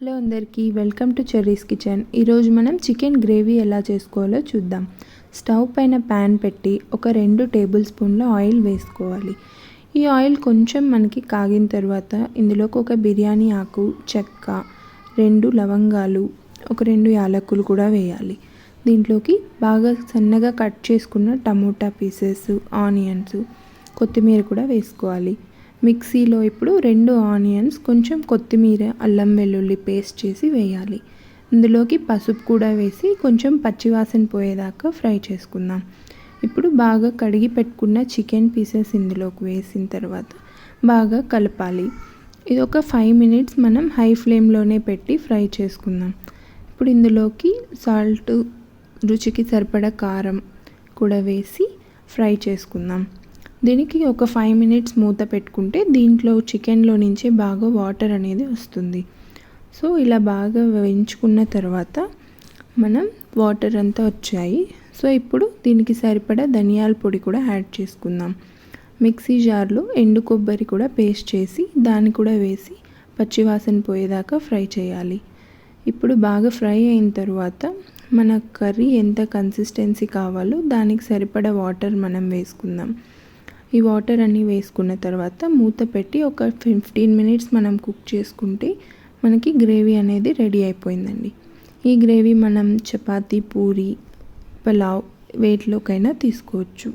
Hello అందరికీ welcome to cherries kitchen. ఈరోజు మనం చికెన్ గ్రేవీ ఎలా చేసుకోవాలో చూద్దాం. స్టవ్ పైన ప్యాన్ పెట్టి ఒక రెండు టేబుల్ స్పూన్ల ఆయిల్ వేసుకోవాలి. ఈ ఆయిల్ కొంచెం మనకి కాగిన తర్వాత ఇందులోకి ఒక బిర్యానీ ఆకు చెక్క రెండు లవంగాలు ఒక రెండు యాలకులు కూడా వేయాలి. దీంట్లోకి బాగా సన్నగా కట్ చేసుకున్న టమోటా పీసెస్ ఆనియన్స్ కొత్తిమీర కూడా వేసుకోవాలి. మిక్సీలో ఇప్పుడు రెండు ఆనియన్స్ కొంచెం కొత్తిమీర అల్లం వెల్లుల్లి పేస్ట్ చేసి వేయాలి. ఇందులోకి పసుపు కూడా వేసి కొంచెం పచ్చివాసన పోయేదాకా ఫ్రై చేసుకుందాం. ఇప్పుడు బాగా కడిగి పెట్టుకున్న చికెన్ పీసెస్ ఇందులోకి వేసిన తర్వాత బాగా కలపాలి. ఇది ఒక ఫైవ్ మినిట్స్ మనం హై ఫ్లేమ్లోనే పెట్టి ఫ్రై చేసుకుందాం. ఇప్పుడు ఇందులోకి సాల్ట్ రుచికి సరిపడా కారం కూడా వేసి ఫ్రై చేసుకుందాం. దీనికి ఒక ఫైవ్ మినిట్స్ మూత పెట్టుకుంటే దీంట్లో చికెన్లో నుంచి బాగా వాటర్ అనేది వస్తుంది. సో ఇలా బాగా వేయించుకున్న తర్వాత మనం వాటర్ అంతా వచ్చాయి. సో ఇప్పుడు దీనికి సరిపడా ధనియాల పొడి కూడా యాడ్ చేసుకుందాం. మిక్సీ జార్లో ఎండు కొబ్బరి కూడా పేస్ట్ చేసి దాన్ని కూడా వేసి పచ్చివాసన పోయేదాకా ఫ్రై చేయాలి. ఇప్పుడు బాగా ఫ్రై అయిన తర్వాత మన కర్రీ ఎంత కన్సిస్టెన్సీ కావాలో దానికి సరిపడా వాటర్ మనం వేసుకుందాం. ఈ వాటర్ అన్నీ వేసుకున్న తర్వాత మూత పెట్టి ఒక ఫిఫ్టీన్ మినిట్స్ మనం కుక్ చేసుకుంటే మనకి గ్రేవీ అనేది రెడీ అయిపోయిందండి. ఈ గ్రేవీ మనం చపాతీ పూరి పలావ్ వేటిలోకైనా తీసుకోవచ్చు.